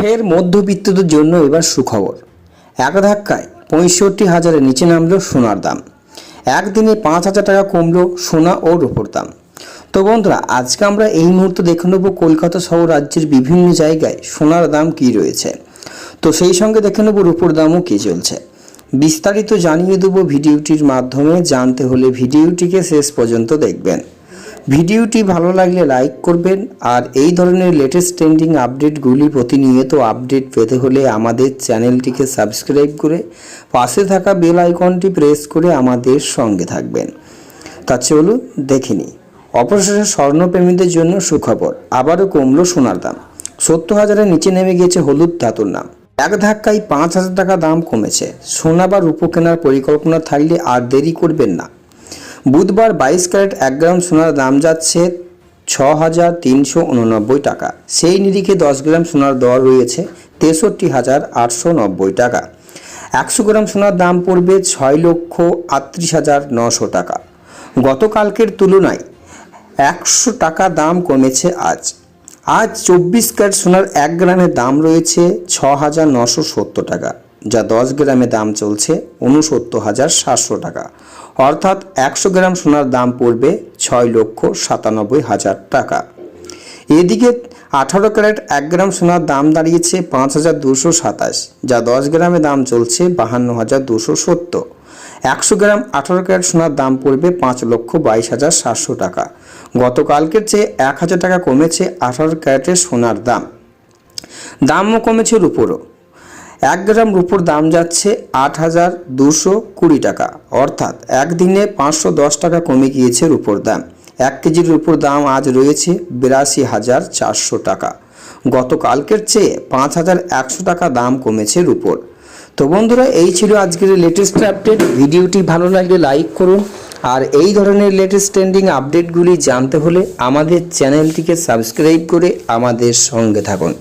ফের মধ্যবিত্তদের জন্য এবার সুখবর। এক ধাক্কায় পঁয়ষট্টি হাজারের নিচে নামলো সোনার দাম। একদিনে পাঁচ হাজার টাকা কমলো সোনা ও রূপোর দাম। তো বন্ধুরা, আজকে আমরা এই মুহূর্তে দেখে নেব কলকাতা সহ রাজ্যের বিভিন্ন জায়গায় সোনার দাম কী রয়েছে। তো সেই সঙ্গে দেখে নেব রূপোর দামও কী চলছে। বিস্তারিত জানিয়ে দেবো ভিডিওটির মাধ্যমে। জানতে হলে ভিডিওটিকে শেষ পর্যন্ত দেখবেন। ভিডিওটি ভালো লাগলে লাইক করবেন আর এই ধরনের লেটেস্ট ট্রেন্ডিং আপডেটগুলি প্রতিনিয়ত আপডেট পেতে হলে আমাদের চ্যানেলটিকে সাবস্ক্রাইব করে পাশে থাকা বেল আইকনটি প্রেস করে আমাদের সঙ্গে থাকবেন। তা চলুন দেখে নিই। অপরশেষে স্বর্ণপ্রেমীদের জন্য সুখবর। আবারও কমলো সোনার দাম। সত্তর হাজারের নিচে নেমে গিয়েছে হলুদ ধাতুর নাম। এক ধাক্কায় পাঁচ হাজার টাকা দাম কমেছে। সোনা বা রূপো কেনার পরিকল্পনা থাকলে আর দেরি করবেন না। বুধবার বাইশ ক্যারেট এক গ্রাম সোনার দাম যাচ্ছে ছ হাজার তিনশো উননব্বই টাকা। সেই নিরিখে দশ গ্রাম সোনার দর রয়েছে তেষট্টি হাজার আটশো নব্বই টাকা। একশো গ্রাম সোনার দাম পড়বে ছয় লক্ষ আটত্রিশ হাজার নশো টাকা। গতকালকের তুলনায় একশো টাকা দাম কমেছে আজ। আজ চব্বিশ ক্যারেট সোনার এক গ্রামের দাম রয়েছে ছ হাজার নশো সত্তর টাকা। যা দশ গ্রামে দাম চলছে উনসত্তর হাজার সাতশো টাকা। অর্থাৎ একশো গ্রাম সোনার দাম পড়বে ছয় লক্ষ সাতানব্বই হাজার টাকা। এদিকে আঠারো ক্যারেট এক গ্রাম সোনার দাম দাঁড়িয়েছে পাঁচ হাজার দুশো সাতাশ, যা দশ গ্রামে দাম চলছে বাহান্ন হাজার দুশো সত্তর। একশো গ্রাম আঠারো ক্যারেট সোনার দাম পড়বে পাঁচ লক্ষ বাইশ হাজার সাতশো টাকা। গতকালকের চেয়ে এক হাজার টাকা কমেছে আঠারো ক্যারেটের সোনার দাম। দামও কমেছে রুপোরও। এক গ্রাম রুপোর দাম যাচ্ছে আট হাজার দুশো কুড়ি টাকা। অর্থাৎ একদিনে পাঁচশো দশ টাকা কমে গিয়েছে রুপোর দাম। এক কেজির রুপোর দাম আজ রয়েছে বিরাশি হাজার চারশো টাকা। গতকালকের চেয়ে পাঁচ হাজার একশো টাকা দাম কমেছে রুপোর। তো বন্ধুরা, এই ছিল আজকের লেটেস্ট আপডেট ভিডিওটি ভালো লাগলে লাইক করুন। আর এই ধরনের লেটেস্ট ট্রেন্ডিং আপডেটগুলি জানতে হলে আমাদের চ্যানেলটিকে সাবস্ক্রাইব করে আমাদের সঙ্গে থাকুন।